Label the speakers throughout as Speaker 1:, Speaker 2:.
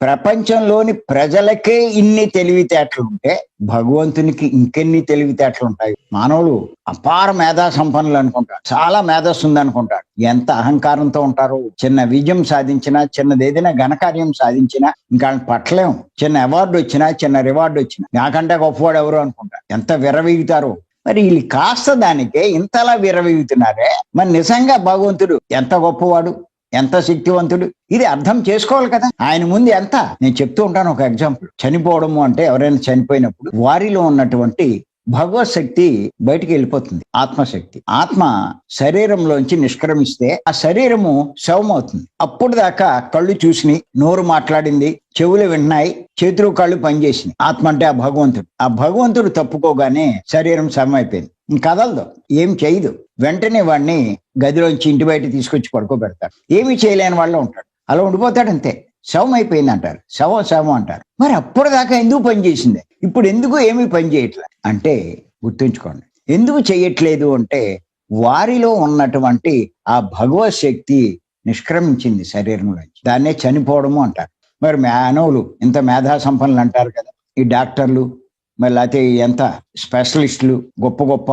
Speaker 1: ప్రపంచంలోని ప్రజలకే ఇన్ని తెలివితేటలు ఉంటే భగవంతునికి ఇంకెన్ని తెలివితేటలు ఉంటాయి? మానవులు అపార మేధా సంపన్నులు అనుకుంటారు చాలా మేధస్సు ఉంది అనుకుంటారు ఎంత అహంకారంతో ఉంటారు? చిన్న విజయం సాధించినా చిన్నది ఏదైనా ఘనకార్యం సాధించినా ఇంకా పట్టలేము పట్టలేం. చిన్న అవార్డు వచ్చినా చిన్న రివార్డు వచ్చినా. నాకంటే గొప్పవాడు ఎవరు అనుకుంటారు ఎంత విరవీగుతారు? మరి వీళ్ళు కాస్త దానికే ఇంతలా విరవీగుతున్నారే? మరి నిజంగా భగవంతుడు ఎంత గొప్పవాడు? ఎంత శక్తివంతుడు? ఇది అర్థం చేసుకోవాలి కదా. ఆయన ముందు ఎంత? నేను చెప్తూ ఉంటాను ఒక ఎగ్జాంపుల్ చనిపోవడము అంటే ఎవరైనా చనిపోయినప్పుడు వారిలో ఉన్నటువంటి భగవత్ శక్తి బయటికి వెళ్ళిపోతుంది. ఆత్మశక్తి. ఆత్మ శరీరంలోంచి నిష్క్రమిస్తే ఆ శరీరము శవమవుతుంది. అప్పుడు దాకా కళ్ళు చూసినాయి నోరు మాట్లాడింది చెవులు వింటున్నాయి చేతులు కళ్ళు పనిచేసినాయి. ఆత్మ అంటే ఆ భగవంతుడు. ఆ భగవంతుడు తప్పుకోగానే శరీరం శవమైపోయింది. కదలదు ఏం చేయదు. వెంటనే వాడిని గదిలోంచి ఇంటి బయట తీసుకొచ్చి పడుకోబెడతాడు. ఏమీ చేయలేని వాళ్ళు ఉంటాడు. అలా ఉండిపోతాడు అంతే. శవం అయిపోయింది అంటారు. శవం శవం అంటారు. మరి అప్పుడు దాకా ఎందుకు పనిచేసింది ఇప్పుడు ఎందుకు ఏమీ పని చేయట్లేదు అంటే గుర్తుంచుకోండి. ఎందుకు చేయట్లేదు అంటే వారిలో ఉన్నటువంటి ఆ భగవత్ శక్తి నిష్క్రమించింది శరీరంలోంచి దాన్నే చనిపోవడము అంటారు. మరి మానవులు ఇంత మేధా సంపన్నులు అంటారు కదా. ఈ డాక్టర్లు మరి లేకపోతే ఎంత స్పెషలిస్టులు గొప్ప గొప్ప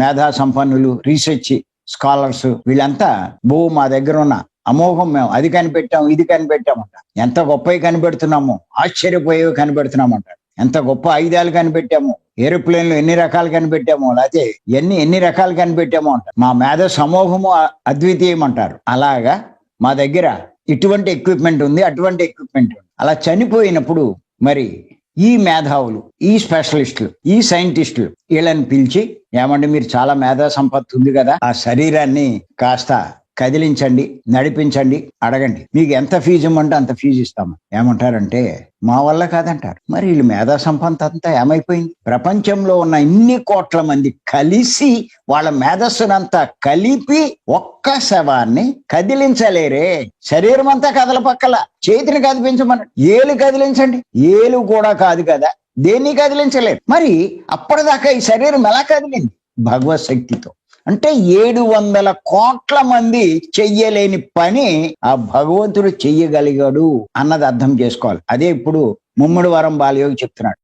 Speaker 1: మేధా సంపన్నులు రీసెర్చ్ స్కాలర్స్ వీళ్ళంతా భూ మా దగ్గర ఉన్న అమోఘం మేము అది కనిపెట్టాం ఇది కనిపెట్టామంట. ఎంత గొప్పవి కనిపెడుతున్నాము ఆశ్చర్యపోయేవి కనిపెడుతున్నామంట. ఎంత గొప్ప ఆయుధాలు కనిపెట్టాము ఏరోప్లేన్లు ఎన్ని రకాలు కనిపెట్టామో లేకపోతే ఎన్ని ఎన్ని రకాలు కనిపెట్టామో అంటారు మా మేధ సమూహము అద్వితీయం అంటారు అలాగా మా దగ్గర ఇటువంటి ఎక్విప్మెంట్ ఉంది అటువంటి ఎక్విప్మెంట్ ఉంది. అలా చనిపోయినప్పుడు మరి ఈ మేధావులు ఈ స్పెషలిస్టులు ఈ సైంటిస్టులు వీళ్ళని పిలిచి ఏమంటే మీరు చాలా మేధా సంపత్తి ఉంది కదా ఆ శరీరాన్ని కాస్త కదిలించండి నడిపించండి అడగండి. మీకు ఎంత ఫీజు ఇమ్మంటే అంత ఫీజు ఇస్తాము. ఏమంటారంటే మా వల్ల కాదంటారు. మరి వీళ్ళు మేధా సంపంత అంతా ఏమైపోయింది? ప్రపంచంలో ఉన్న ఇన్ని కోట్ల మంది కలిసి వాళ్ళ మేధస్సునంతా కలిపి ఒక్క శవాన్ని కదిలించలేరే. శరీరం అంతా కదలపక్కల చేతిని కదిలించమని. ఏలు కదిలించండి. ఏలు కూడా కాదు కదా. దేన్ని కదిలించలేరు. మరి అప్పటిదాకా ఈ శరీరం ఎలా కదిలింది? భగవత్ శక్తితో అంటే ఏడు వందల కోట్ల మంది చెయ్యలేని పని ఆ భగవంతుడు చెయ్యగలిగాడు అన్నది అర్థం చేసుకోవాలి. అదే ఇప్పుడు ముమ్మడి వరం బాలయోగి చెప్తున్నాడు.